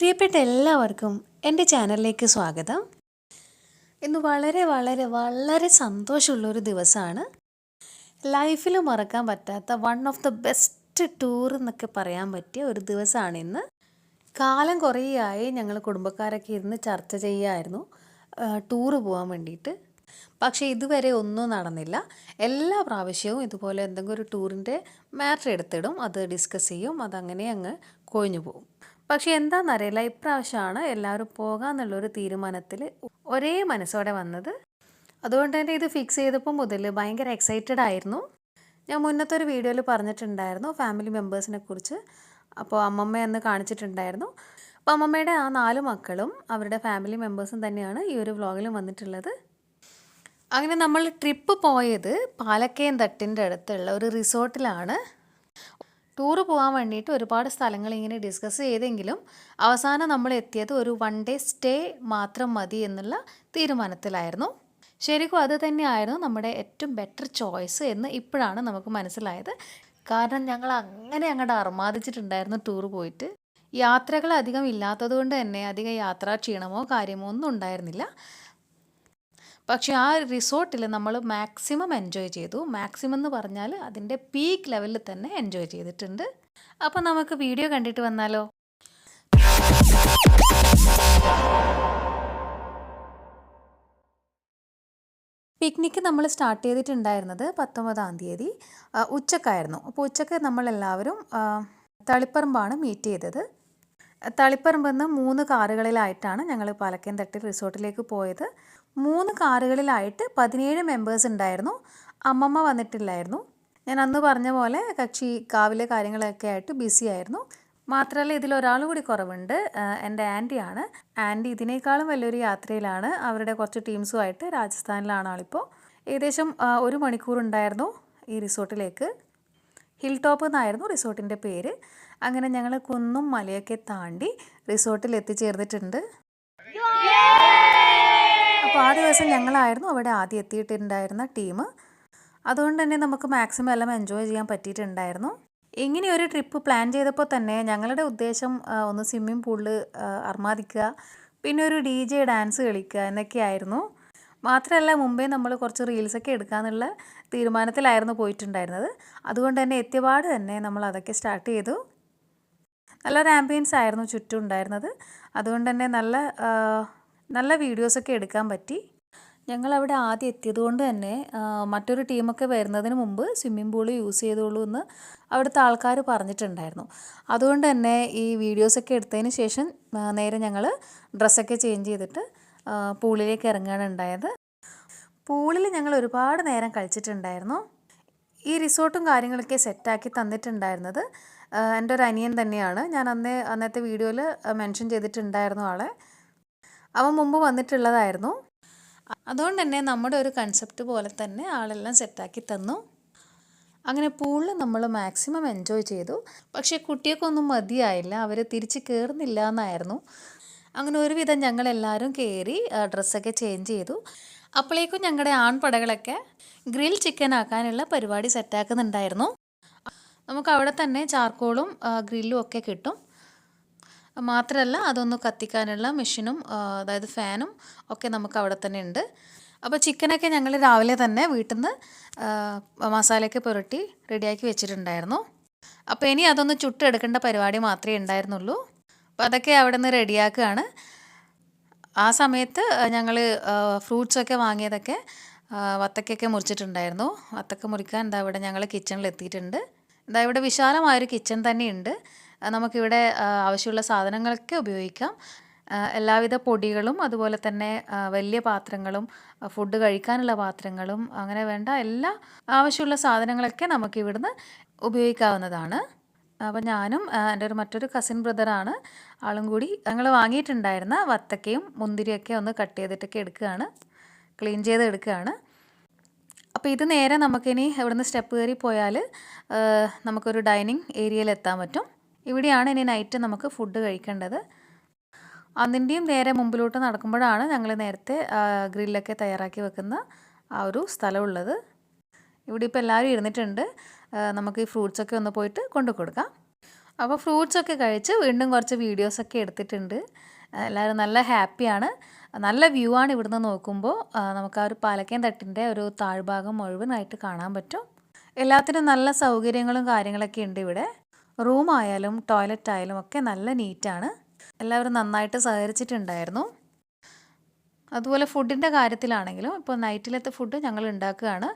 പ്രിയപ്പെട്ട എല്ലാവർക്കും എന്റെ ചാനലിലേക്ക് സ്വാഗതം. ഇന്ന് വളരെ വളരെ വളരെ സന്തോഷമുള്ളൊരു ദിവസമാണ്. ലൈഫിൽ മറക്കാൻ പറ്റാത്ത one of the best tour എന്നൊക്കെ പറയാൻ പറ്റിയ ഒരു ദിവസമാണ് ഇന്ന്. കാലം കുറേയായി ഞങ്ങൾ കുടുംബക്കാരൊക്കെ ഇരുന്ന് ചർച്ച ചെയ്യായിരുന്നു ടൂറ് പോകാൻ വേണ്ടിയിട്ട്. പക്ഷേ ഇതുവരെ ഒന്നും നടന്നില്ല. എല്ലാ പ്രാവശ്യവും ഇതുപോലെ എന്തെങ്കിലും ഒരു ടൂറിന്റെ മാറ്റർ എടുത്തിടും അത് ഡിസ്കസ് ചെയ്യും അതങ്ങനെ അങ്ങ് കൊഴിഞ്ഞു പോകും. പക്ഷേ എന്താണെന്നറിയില്ല ഇപ്രാവശ്യമാണ് എല്ലാവരും പോകാമെന്നുള്ളൊരു തീരുമാനത്തിൽ ഒരേ മനസ്സോടെ വന്നത്. അതുകൊണ്ട് തന്നെ ഇത് ഫിക്സ് ചെയ്തപ്പോൾ മുതൽ ഭയങ്കര എക്സൈറ്റഡ് ആയിരുന്നു. ഞാൻ മുന്നത്തെ ഒരു വീഡിയോയിൽ പറഞ്ഞിട്ടുണ്ടായിരുന്നു ഫാമിലി മെമ്പേഴ്സിനെ കുറിച്ച്. അപ്പോൾ അമ്മമ്മ എന്ന് കാണിച്ചിട്ടുണ്ടായിരുന്നു. അപ്പോൾ അമ്മമ്മയുടെ ആ നാല് മക്കളും അവരുടെ ഫാമിലി മെമ്പേഴ്സും തന്നെയാണ് ഈ ഒരു വ്ളോഗിലും വന്നിട്ടുള്ളത്. അങ്ങനെ നമ്മൾ ട്രിപ്പ് പോയത് പാലക്കയം തട്ടിന്റെ അടുത്തുള്ള ഒരു റിസോർട്ടിലാണ് ടൂറ് പോകാൻ വേണ്ടിയിട്ട് ഒരുപാട് സ്ഥലങ്ങൾ ഇങ്ങനെ ഡിസ്കസ് ചെയ്തെങ്കിലും അവസാനം നമ്മൾ എത്തിയത് ഒരു വൺ ഡേ സ്റ്റേ മാത്രം മതി എന്നുള്ള തീരുമാനത്തിലായിരുന്നു. ശരിക്കും അത് തന്നെയായിരുന്നു നമ്മുടെ ഏറ്റവും ബെറ്റർ ചോയ്സ് എന്ന് ഇപ്പോഴാണ് നമുക്ക് മനസ്സിലായത്. കാരണം ഞങ്ങൾ അങ്ങനെ അങ്ങോട്ട് അർമാദിച്ചിട്ടുണ്ടായിരുന്നു ടൂർ പോയിട്ട്. യാത്രകൾ അധികം ഇല്ലാത്തത് കൊണ്ട് തന്നെ അധികം യാത്രാ ക്ഷീണമോ കാര്യമോ ഒന്നും ഉണ്ടായിരുന്നില്ല. പക്ഷേ ആ റിസോർട്ടിൽ നമ്മൾ മാക്സിമം എൻജോയ് ചെയ്തു. മാക്സിമം എന്ന് പറഞ്ഞാൽ അതിന്റെ പീക്ക് ലെവലിൽ തന്നെ എൻജോയ് ചെയ്തിട്ടുണ്ട്. അപ്പോൾ നമുക്ക് വീഡിയോ കണ്ടിട്ട് വന്നാലോ? പിക്നിക്ക് നമ്മൾ സ്റ്റാർട്ട് ചെയ്തിട്ടുണ്ടായിരുന്നത് പത്തൊമ്പതാം തീയതി. ഉച്ചക്കായിരുന്നു. അപ്പോൾ ഉച്ചയ്ക്ക് നമ്മളെല്ലാവരും തളിപ്പറമ്പാണ് മീറ്റ് ചെയ്തത്. തളിപ്പറമ്പിൽ നിന്ന് മൂന്ന് കാറുകളിലായിട്ടാണ് ഞങ്ങൾ പാലക്കയം തട്ടി റിസോർട്ടിലേക്ക് പോയത്. മൂന്ന് കാറുകളിലായിട്ട് പതിനേഴ് മെമ്പേഴ്സ് ഉണ്ടായിരുന്നു. അമ്മമ്മ വന്നിട്ടില്ലായിരുന്നു. ഞാൻ അന്ന് പറഞ്ഞ പോലെ കക്ഷി കാവിലെ കാര്യങ്ങളൊക്കെ ആയിട്ട് ബിസി ആയിരുന്നു. മാത്രമല്ല ഇതിലൊരാൾ കൂടി കുറവുണ്ട്. എന്റെ ആന്റിയാണ്. ആന്റി ഇതിനേക്കാളും വലിയൊരു യാത്രയിലാണ്. അവരുടെ കുറച്ച് ടീംസുമായിട്ട് രാജസ്ഥാനിലാണ് ആളിപ്പോൾ. ഏകദേശം ഒരു മണിക്കൂർ ഉണ്ടായിരുന്നു ഈ റിസോർട്ടിലേക്ക്. ഹിൽ ടോപ്പ് എന്നായിരുന്നു റിസോർട്ടിന്റെ പേര്. അങ്ങനെ ഞങ്ങൾ കുന്നും മലയൊക്കെ താണ്ടി റിസോർട്ടിൽ എത്തിച്ചേർന്നിട്ടുണ്ട്. അപ്പോൾ ആ ദിവസം ഞങ്ങളായിരുന്നു. അവിടെ ആദ്യം എത്തിയിട്ടുണ്ടായിരുന്ന ടീം. അതുകൊണ്ട് തന്നെ നമുക്ക് മാക്സിമം എല്ലാം എൻജോയ് ചെയ്യാൻ പറ്റിയിട്ടുണ്ടായിരുന്നു. ഇങ്ങനെ ഒരു ട്രിപ്പ് പ്ലാൻ ചെയ്തപ്പോൾ തന്നെ ഞങ്ങളുടെ ഉദ്ദേശം ഒന്ന് സ്വിമ്മിംഗ് പൂളിൽ അർമാദിക്കുക പിന്നെ ഒരു ഡി ജെ ഡാൻസ് കളിക്കുക എന്നൊക്കെയായിരുന്നു മാത്രമല്ല മുമ്പേ നമ്മൾ കുറച്ച് റീൽസൊക്കെ എടുക്കാമെന്നുള്ള തീരുമാനത്തിലായിരുന്നു പോയിട്ടുണ്ടായിരുന്നത്. അതുകൊണ്ട് തന്നെ എത്തിയപാട് തന്നെ നമ്മൾ അതൊക്കെ സ്റ്റാർട്ട് ചെയ്തു. നല്ലൊരു ആംബിയൻസ് ആയിരുന്നു ചുറ്റും ഉണ്ടായിരുന്നത്. അതുകൊണ്ട് തന്നെ നല്ല നല്ല വീഡിയോസൊക്കെ എടുക്കാൻ പറ്റി. ഞങ്ങൾ അവിടെ ആദ്യം എത്തിയത് കൊണ്ട് തന്നെ മറ്റൊരു ടീമൊക്കെ വരുന്നതിന് മുമ്പ് സ്വിമ്മിംഗ് പൂൾ യൂസ് ചെയ്തോളൂ എന്ന് അവിടുത്തെ ആൾക്കാർ പറഞ്ഞിട്ടുണ്ടായിരുന്നു. അതുകൊണ്ട് തന്നെ ഈ വീഡിയോസൊക്കെ എടുത്തതിന് ശേഷം നേരെ ഞങ്ങൾ ഡ്രസ്സൊക്കെ ചേഞ്ച് ചെയ്തിട്ട് പൂളിലേക്ക് ഇറങ്ങുകയാണ് ഉണ്ടായത്. പൂളിൽ ഞങ്ങൾ ഒരുപാട് നേരം കളിച്ചിട്ടുണ്ടായിരുന്നു. ഈ റിസോർട്ടും കാര്യങ്ങളൊക്കെ സെറ്റാക്കി തന്നിട്ടുണ്ടായിരുന്നത്. എന്റെ ഒരു അനിയൻ തന്നെയാണ്. ഞാൻ അന്നേ അന്നത്തെ വീഡിയോയിൽ മെൻഷൻ ചെയ്തിട്ടുണ്ടായിരുന്നു ആളെ. അവൻ മുമ്പ് വന്നിട്ടുള്ളതായിരുന്നു. അതുകൊണ്ട് തന്നെ നമ്മുടെ ഒരു കൺസെപ്റ്റ് പോലെ തന്നെ ആളെല്ലാം സെറ്റാക്കി തന്നു. അങ്ങനെ പൂളിൽ നമ്മൾ മാക്സിമം എൻജോയ് ചെയ്തു. പക്ഷേ കുട്ടിയൊക്കൊന്നും മതിയായില്ല. അവർ തിരിച്ച് കയറുന്നില്ല എന്നായിരുന്നു. അങ്ങനെ ഒരുവിധം ഞങ്ങളെല്ലാവരും കയറി ഡ്രസ്സൊക്കെ ചേഞ്ച് ചെയ്തു. അപ്പോഴേക്കും ഞങ്ങളുടെ ആൺപടകളൊക്കെ ഗ്രിൽ ചിക്കൻ ആക്കാനുള്ള പരിപാടി സെറ്റാക്കുന്നുണ്ടായിരുന്നു നമുക്ക് അവിടെ തന്നെ ചാർക്കോളും ഗ്രില്ലും ഒക്കെ കിട്ടും. മാത്രമല്ല അതൊന്ന് കത്തിക്കാനുള്ള മെഷീനും അതായത് ഫാനും ഒക്കെ നമുക്ക് അവിടെ തന്നെ ഉണ്ട്. അപ്പോൾ ചിക്കനൊക്കെ ഞങ്ങൾ രാവിലെ തന്നെ വീട്ടിൽ നിന്ന് മസാലയൊക്കെ പുരട്ടി റെഡിയാക്കി വെച്ചിട്ടുണ്ടായിരുന്നു. അപ്പോൾ ഇനി അതൊന്ന് ചുട്ടെടുക്കേണ്ട പരിപാടി മാത്രമേ ഉണ്ടായിരുന്നുള്ളൂ. അപ്പോൾ അതൊക്കെ അവിടെ നിന്ന് റെഡിയാക്കുകയാണ്. ആ സമയത്ത് ഞങ്ങൾ ഫ്രൂട്ട്സൊക്കെ വാങ്ങിയതൊക്കെ വത്തക്കൊക്കെ മുറിച്ചിട്ടുണ്ടായിരുന്നു. വത്തക്ക മുറിക്കാൻ എന്താ ഇവിടെ ഞങ്ങൾ കിച്ചണിൽ എത്തിയിട്ടുണ്ട് എന്താ ഇവിടെ വിശാലമായൊരു കിച്ചൺ തന്നെയുണ്ട്. നമുക്കിവിടെ ആവശ്യമുള്ള സാധനങ്ങളൊക്കെ ഉപയോഗിക്കാം. എല്ലാവിധ പൊടികളും അതുപോലെ തന്നെ വലിയ പാത്രങ്ങളും ഫുഡ് കഴിക്കാനുള്ള പാത്രങ്ങളും അങ്ങനെ വേണ്ട എല്ലാ ആവശ്യമുള്ള സാധനങ്ങളൊക്കെ നമുക്ക് ഇവിടുന്ന് ഉപയോഗിക്കാവുന്നതാണ്. അപ്പോൾ ഞാനും എന്റെ ഒരു മറ്റൊരു കസിൻ ബ്രദറാണ് ആളും കൂടി ഞങ്ങൾ വാങ്ങിയിട്ടുണ്ടായിരുന്ന വത്തക്കയും മുന്തിരിയൊക്കെ ഒന്ന് കട്ട് ചെയ്തിട്ടൊക്കെ എടുക്കുകയാണ്. ക്ലീൻ ചെയ്ത് എടുക്കുകയാണ് അപ്പോൾ ഇത് നേരെ നമുക്കിനി ഇവിടുന്ന് സ്റ്റെപ്പ് കയറി പോയാൽ നമുക്കൊരു ഡൈനിങ് ഏരിയയിൽ എത്താൻ പറ്റും. ഇവിടെയാണ് ഇനി നൈറ്റ് നമുക്ക് ഫുഡ് കഴിക്കേണ്ടത്. അതിന്റെയും നേരെ മുമ്പിലോട്ട് നടക്കുമ്പോഴാണ് ഞങ്ങൾ നേരത്തെ ഗ്രില്ലൊക്കെ തയ്യാറാക്കി വെക്കുന്ന ആ ഒരു സ്ഥലമുള്ളത്. ഇവിടെ ഇപ്പോൾ എല്ലാവരും ഇരുന്നിട്ടുണ്ട്. നമുക്ക് ഈ ഫ്രൂട്ട്സൊക്കെ ഒന്ന് പോയിട്ട് കൊണ്ടു കൊടുക്കാം. അപ്പോൾ ഫ്രൂട്ട്സൊക്കെ കഴിച്ച് വീണ്ടും കുറച്ച് വീഡിയോസൊക്കെ എടുത്തിട്ടുണ്ട്. എല്ലാവരും നല്ല ഹാപ്പിയാണ്. നല്ല വ്യൂ ആണ് ഇവിടുന്ന് നോക്കുമ്പോൾ. നമുക്ക് ആ ഒരു പാലക്കയം തട്ടിന്റെ ഒരു താഴ്ഭാഗം മുഴുവനായിട്ട് കാണാൻ പറ്റും. എല്ലാത്തിനും നല്ല സൗകര്യങ്ങളും കാര്യങ്ങളൊക്കെ ഉണ്ട് ഇവിടെ. റൂം ആയാലും ടോയ്ലറ്റ് ആയാലും ഒക്കെ നല്ല നീറ്റാണ് എല്ലാവരും നന്നായിട്ട് സഹകരിച്ചിട്ടുണ്ടായിരുന്നു. അതുപോലെ ഫുഡിന്റെ കാര്യത്തിലാണെങ്കിലും ഇപ്പോൾ നൈറ്റിലത്തെ ഫുഡ് ഞങ്ങൾ ഉണ്ടാക്കുകയാണ്.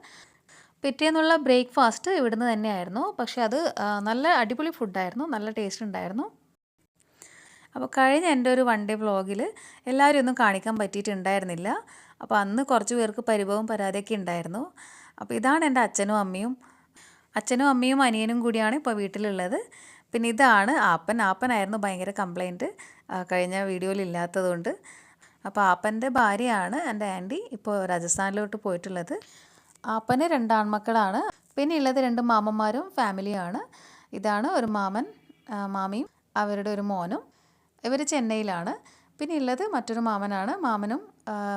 പിറ്റേന്നുള്ള ബ്രേക്ക്ഫാസ്റ്റ് ഇവിടുന്ന് തന്നെയായിരുന്നു. പക്ഷേ അത് നല്ല അടിപൊളി ഫുഡായിരുന്നു നല്ല ടേസ്റ്റ് ഉണ്ടായിരുന്നു. അപ്പോൾ കഴിഞ്ഞ എന്റെ ഒരു വൺ ഡേ വ്ളോഗിൽ എല്ലാവരും ഒന്നും കാണിക്കാൻ പറ്റിയിട്ടുണ്ടായിരുന്നില്ല. അപ്പോൾ അന്ന് കുറച്ച് പേർക്ക് പരിഭവം പരാതിയൊക്കെ ഉണ്ടായിരുന്നു. അപ്പോൾ ഇതാണ് എന്റെ അച്ഛനും അമ്മയും. അച്ഛനും അമ്മയും അനിയനും കൂടിയാണ് ഇപ്പോൾ വീട്ടിലുള്ളത്. പിന്നെ ഇതാണ് ആപ്പൻ. ആപ്പനായിരുന്നു ഭയങ്കര കംപ്ലൈന്റ് കഴിഞ്ഞ വീഡിയോയിൽ ഇല്ലാത്തതുകൊണ്ട്. അപ്പോൾ ആപ്പന്റെ ഭാര്യയാണ് എന്റെ ആന്റി ഇപ്പോൾ രാജസ്ഥാനിലോട്ട് പോയിട്ടുള്ളത്. ആപ്പന് രണ്ട് ആൺമക്കളാണ്. പിന്നെ ഉള്ളത് രണ്ട് മാമന്മാരും ഫാമിലിയാണ്. ഇതാണ് ഒരു മാമൻ മാമിയും അവരുടെ ഒരു മോനും. ഇവർ ചെന്നൈയിലാണ്. പിന്നെ ഉള്ളത് മറ്റൊരു മാമനാണ്. മാമനും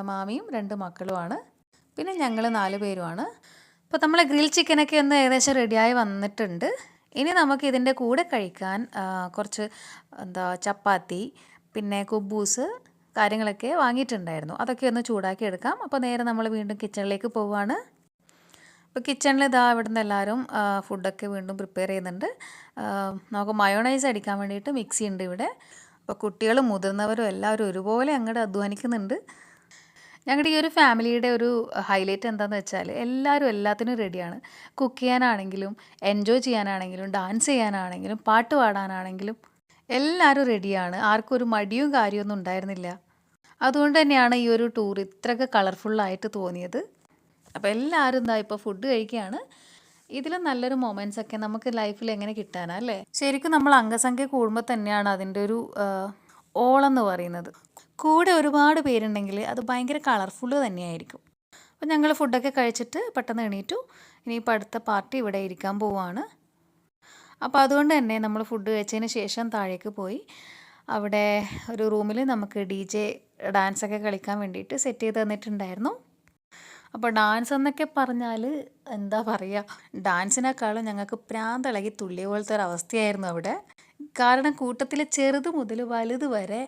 മാമിയും രണ്ട് മക്കളുമാണ്. പിന്നെ ഞങ്ങൾ നാല് പേരുമാണ്. അപ്പോൾ നമ്മൾ ഗ്രിൽ ചിക്കനൊക്കെ ഒന്ന് ഏകദേശം റെഡിയായി വന്നിട്ടുണ്ട്. ഇനി നമുക്ക് ഇതിന്റെ കൂടെ കഴിക്കാൻ കുറച്ച് എന്താ ചപ്പാത്തി പിന്നെ കുബൂസ് കാര്യങ്ങളൊക്കെ വാങ്ങിയിട്ടുണ്ടായിരുന്നു. അതൊക്കെ ഒന്ന് ചൂടാക്കി എടുക്കാം. അപ്പോൾ നേരെ നമ്മൾ വീണ്ടും കിച്ചണിലേക്ക് പോവുകയാണ് അപ്പോൾ കിച്ചണിൽ ഇതാ ഇവിടുന്ന് എല്ലാവരും ഫുഡൊക്കെ വീണ്ടും പ്രിപ്പയർ ചെയ്യുന്നുണ്ട്. നമുക്ക് മയോണൈസ് അടിക്കാൻ വേണ്ടിയിട്ട് മിക്സി ഉണ്ട് ഇവിടെ. അപ്പോൾ കുട്ടികളും മുതിർന്നവരും എല്ലാവരും ഒരുപോലെ അങ്ങോട്ട് അധ്വാനിക്കുന്നുണ്ട്. ഞങ്ങളുടെ ഈ ഒരു ഫാമിലിയുടെ ഒരു ഹൈലൈറ്റ് എന്താണെന്ന് വെച്ചാൽ എല്ലാവരും എല്ലാത്തിനും റെഡിയാണ്. കുക്ക് ചെയ്യാനാണെങ്കിലും എൻജോയ് ചെയ്യാനാണെങ്കിലും ഡാൻസ് ചെയ്യാനാണെങ്കിലും പാട്ട് പാടാനാണെങ്കിലും എല്ലാവരും റെഡിയാണ്. ആർക്കും ഒരു മടിയും കാര്യമൊന്നും ഉണ്ടായിരുന്നില്ല. അതുകൊണ്ട് തന്നെയാണ് ഈ ഒരു ടൂർ ഇത്രയൊക്കെ കളർഫുള്ളായിട്ട് തോന്നിയത്. അപ്പോൾ എല്ലാവരും എന്താ ഇപ്പോൾ ഫുഡ് കഴിക്കുകയാണ് ഇതിലും നല്ലൊരു മൊമെന്റ്സ് ഒക്കെ നമുക്ക് ലൈഫിൽ എങ്ങനെ കിട്ടാനാ അല്ലേ? ശരിക്കും നമ്മൾ അംഗസംഖ്യ കൂടുമ്പോൾ തന്നെയാണ് അതിന്റെ ഒരു ഓളെന്ന് പറയുന്നത്. കൂടെ ഒരുപാട് പേരുണ്ടെങ്കിൽ അത് ഭയങ്കര കളർഫുള്ള് തന്നെയായിരിക്കും. അപ്പോൾ ഞങ്ങൾ ഫുഡൊക്കെ കഴിച്ചിട്ട് പെട്ടെന്ന് എണീറ്റു. ഇനിയിപ്പോൾ അടുത്ത പാർട്ടി ഇവിടെ ഇരിക്കാൻ പോവാണ്. അപ്പോൾ അതുകൊണ്ട് തന്നെ നമ്മൾ ഫുഡ് കഴിച്ചതിന് ശേഷം താഴേക്ക് പോയി. അവിടെ ഒരു റൂമിൽ നമുക്ക് ഡി ജെ ഡാൻസൊക്കെ കളിക്കാൻ വേണ്ടിയിട്ട് സെറ്റ് ചെയ്ത് തന്നിട്ടുണ്ടായിരുന്നു. അപ്പോൾ ഡാൻസ് എന്നൊക്കെ പറഞ്ഞാൽ എന്താ പറയുക ഡാൻസിനേക്കാളും ഞങ്ങൾക്ക് പ്രാന്തളകി തുള്ളിയ പോലത്തെ ഒരു അവസ്ഥയായിരുന്നു അവിടെ. കാരണം കൂട്ടത്തിൽ ചെറുത് മുതൽ വലുത് വരെ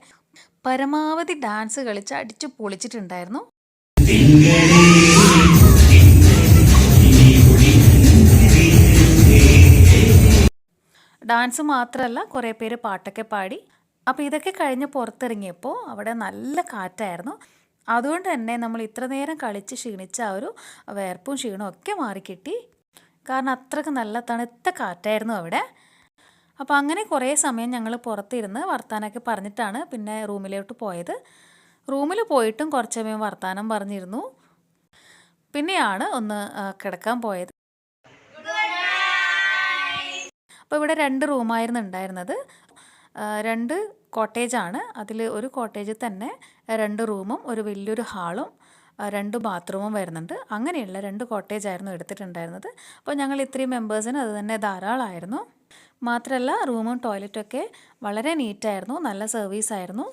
പരമാവധി ഡാൻസ് കളിച്ച് അടിച്ചു പൊളിച്ചിട്ടുണ്ടായിരുന്നു. ഡാൻസ് മാത്രമല്ല കുറേ പേര് പാട്ടൊക്കെ പാടി. അപ്പോൾ ഇതൊക്കെ കഴിഞ്ഞ് പുറത്തിറങ്ങിയപ്പോൾ അവിടെ നല്ല കാറ്റായിരുന്നു. അതുകൊണ്ട് തന്നെ നമ്മൾ ഇത്ര നേരം കളിച്ച് ക്ഷീണിച്ച ആ ഒരു വേർപ്പും ക്ഷീണവും ഒക്കെ മാറിക്കിട്ടി. കാരണം അത്രയ്ക്ക് നല്ല തണുത്ത കാറ്റായിരുന്നു അവിടെ. അപ്പോൾ അങ്ങനെ കുറേ സമയം ഞങ്ങൾ പുറത്തിരുന്ന് വർത്താനമൊക്കെ പറഞ്ഞിട്ടാണ് പിന്നെ റൂമിലോട്ട് പോയത്. റൂമിൽ പോയിട്ടും കുറച്ച് സമയം വർത്താനം പറഞ്ഞിരുന്നു. പിന്നെയാണ് ഒന്ന് കിടക്കാൻ പോയത്. അപ്പോൾ ഇവിടെ രണ്ട് റൂമായിരുന്നു ഉണ്ടായിരുന്നത്. രണ്ട് കോട്ടേജാണ്. അതിൽ ഒരു കോട്ടേജിൽ തന്നെ രണ്ട് റൂമും ഒരു വലിയൊരു ഹാളും രണ്ട് ബാത്റൂമും വരുന്നുണ്ട്. അങ്ങനെയുള്ള രണ്ട് കോട്ടേജ് ആയിരുന്നു എടുത്തിട്ടുണ്ടായിരുന്നത്. അപ്പോൾ ഞങ്ങൾ ഇത്രയും മെമ്പേഴ്സിന് അത് തന്നെ ധാരാളമായിരുന്നു മാത്രമല്ല റൂമും ടോയ്ലറ്റൊക്കെ വളരെ നീറ്റായിരുന്നു നല്ല സർവീസ് ആയിരുന്നു.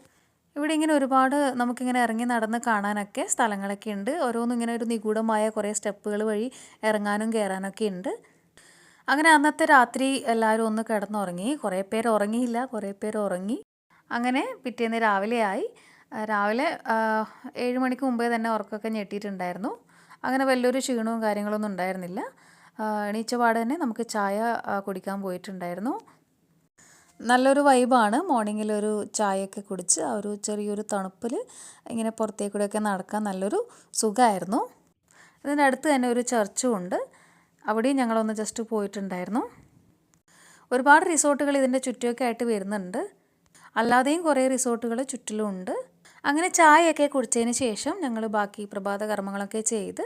ഇവിടെ ഇങ്ങനെ ഒരുപാട് നമുക്കിങ്ങനെ ഇറങ്ങി നടന്ന് കാണാനൊക്കെ സ്ഥലങ്ങളൊക്കെ ഉണ്ട്. ഓരോന്നും ഇങ്ങനെ ഒരു നിഗൂഢമായ കുറേ സ്റ്റെപ്പുകൾ വഴി ഇറങ്ങാനും കയറാനൊക്കെ ഉണ്ട്. അങ്ങനെ അന്നത്തെ രാത്രി എല്ലാവരും ഒന്ന് കിടന്നുറങ്ങി. കുറേ പേര് ഉറങ്ങിയില്ല കുറേ പേര് ഉറങ്ങി. അങ്ങനെ പിറ്റേന്ന് രാവിലെയായി. രാവിലെ ഏഴ് മണിക്ക് മുമ്പേ തന്നെ ഉറക്കമൊക്കെ ഞെട്ടിയിട്ടുണ്ടായിരുന്നു. അങ്ങനെ വലിയൊരു ക്ഷീണവും കാര്യങ്ങളൊന്നും ഉണ്ടായിരുന്നില്ല. എണീച്ചപാട് തന്നെ നമുക്ക് ചായ കുടിക്കാൻ പോയിട്ടുണ്ടായിരുന്നു. നല്ലൊരു വൈബാണ്. മോർണിംഗിൽ ഒരു ചായയൊക്കെ കുടിച്ച് ആ ഒരു ചെറിയൊരു തണുപ്പിൽ ഇങ്ങനെ പുറത്തേക്കൂടെയൊക്കെ നടക്കാൻ നല്ലൊരു സുഖമായിരുന്നു. ഇതിന്റെ അടുത്ത് തന്നെ ഒരു ചർച്ചും ഉണ്ട്. അവിടെയും ഞങ്ങളൊന്ന് ജസ്റ്റ് പോയിട്ടുണ്ടായിരുന്നു. ഒരുപാട് റിസോർട്ടുകൾ ഇതിന്റെ ചുറ്റുമൊക്കെ ആയിട്ട് വരുന്നുണ്ട്. അല്ലാതെയും കുറേ റിസോർട്ടുകൾ ചുറ്റിലുമുണ്ട്. അങ്ങനെ ചായയൊക്കെ കുടിച്ചതിന് ശേഷം ഞങ്ങൾ ബാക്കി പ്രഭാത കർമ്മങ്ങളൊക്കെ ചെയ്ത്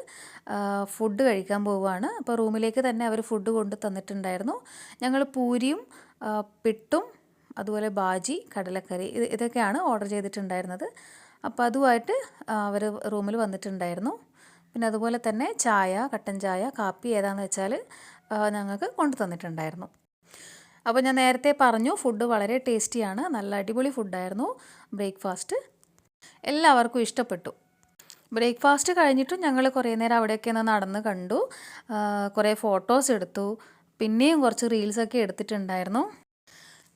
ഫുഡ് കഴിക്കാൻ പോവുകയാണ്. അപ്പോൾ റൂമിലേക്ക് തന്നെ അവർ ഫുഡ് കൊണ്ട് തന്നിട്ടുണ്ടായിരുന്നു. ഞങ്ങൾ പൂരിയും പിട്ടും അതുപോലെ ബാജി കടലക്കറി ഇത് ഇതൊക്കെയാണ് ഓർഡർ ചെയ്തിട്ടുണ്ടായിരുന്നത്. അപ്പോൾ അതുമായിട്ട് അവർ റൂമിൽ വന്നിട്ടുണ്ടായിരുന്നു. പിന്നെ അതുപോലെ തന്നെ ചായ കട്ടൻ ചായ കാപ്പി ഏതാണെന്ന് വെച്ചാൽ ഞങ്ങൾക്ക് കൊണ്ടു തന്നിട്ടുണ്ടായിരുന്നു. അപ്പോൾ ഞാൻ നേരത്തെ പറഞ്ഞു ഫുഡ് വളരെ ടേസ്റ്റിയാണ്. നല്ല അടിപൊളി ഫുഡായിരുന്നു ബ്രേക്ക്ഫാസ്റ്റ്. എല്ലാവർക്കും ഇഷ്ടപ്പെട്ടു. ബ്രേക്ക്ഫാസ്റ്റ് കഴിഞ്ഞിട്ടും ഞങ്ങൾ കുറേ നേരം അവിടെയൊക്കെ ഒന്ന് നടന്ന് കണ്ടു. കുറേ ഫോട്ടോസ് എടുത്തു. പിന്നെയും കുറച്ച് റീൽസൊക്കെ എടുത്തിട്ടുണ്ടായിരുന്നു.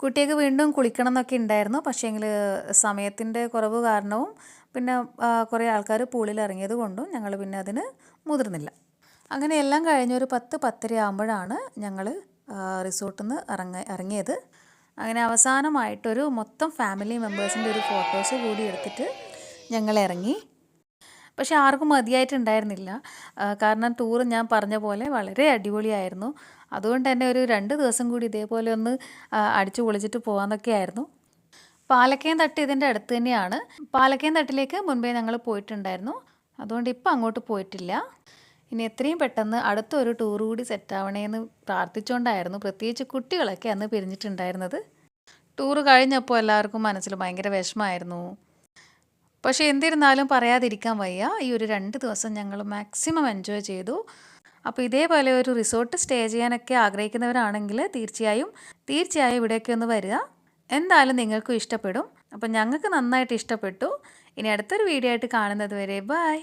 കുട്ടിയൊക്കെ വീണ്ടും കുളിക്കണം എന്നൊക്കെ ഉണ്ടായിരുന്നു. പക്ഷേ പക്ഷേങ്കിൽ സമയത്തിന്റെ കുറവ് കാരണവും പിന്നെ കുറേ ആൾക്കാർ പൂളിൽ ഇറങ്ങിയത് കൊണ്ടും ഞങ്ങൾ പിന്നെ അതിന് മുതിർന്നില്ല. അങ്ങനെ എല്ലാം കഴിഞ്ഞൊരു പത്ത് പത്തര ആകുമ്പോഴാണ് ഞങ്ങൾ റിസോർട്ടിൽ നിന്ന് ഇറങ്ങ ഇറങ്ങിയത്. അങ്ങനെ അവസാനമായിട്ടൊരു മൊത്തം ഫാമിലി മെമ്പേഴ്സിന്റെ ഒരു ഫോട്ടോസ് കൂടി എടുത്തിട്ട് ഞങ്ങൾ ഇറങ്ങി. പക്ഷെ ആർക്കും മതിയായിട്ടുണ്ടായിരുന്നില്ല. കാരണം ടൂർ ഞാൻ പറഞ്ഞ പോലെ വളരെ അടിപൊളിയായിരുന്നു. അതുകൊണ്ട് തന്നെ ഒരു രണ്ട് ദിവസം കൂടി ഇതേപോലെ ഒന്ന് അടിച്ചു പൊളിച്ചിട്ട് പോകാമെന്നൊക്കെ ആയിരുന്നു. പാലക്കയം തട്ട് ഇതിന്റെ അടുത്ത് തന്നെയാണ്. പാലക്കയം തട്ടിലേക്ക് മുൻപേ ഞങ്ങൾ പോയിട്ടുണ്ടായിരുന്നു. അതുകൊണ്ട് ഇപ്പം അങ്ങോട്ട് പോയിട്ടില്ല. ഇനി എത്രയും പെട്ടെന്ന് അടുത്തൊരു ടൂർ കൂടി സെറ്റാവണേന്ന് പ്രാർത്ഥിച്ചുകൊണ്ടായിരുന്നു പ്രത്യേകിച്ച് കുട്ടികളൊക്കെ അന്ന് പിരിഞ്ഞിട്ടുണ്ടായിരുന്നത്. ടൂർ കഴിഞ്ഞപ്പോൾ എല്ലാവർക്കും മനസ്സിൽ ഭയങ്കര വിഷമമായിരുന്നു പക്ഷേ എന്തിരുന്നാലും പറയാതിരിക്കാൻ വയ്യ. ഈ ഒരു രണ്ട് ദിവസം ഞങ്ങൾ മാക്സിമം എൻജോയ് ചെയ്തു. അപ്പോൾ ഇതേപോലെ ഒരു റിസോർട്ട് സ്റ്റേ ചെയ്യാനൊക്കെ ആഗ്രഹിക്കുന്നവരാണെങ്കിൽ തീർച്ചയായും തീർച്ചയായും ഇവിടേക്ക് ഒന്ന് വരിക. എന്തായാലും നിങ്ങൾക്കും ഇഷ്ടപ്പെടും. അപ്പം ഞങ്ങൾക്ക് നന്നായിട്ട് ഇഷ്ടപ്പെട്ടു. ഇനി അടുത്തൊരു വീഡിയോ ആയിട്ട് കാണുന്നത് വരെ ബൈ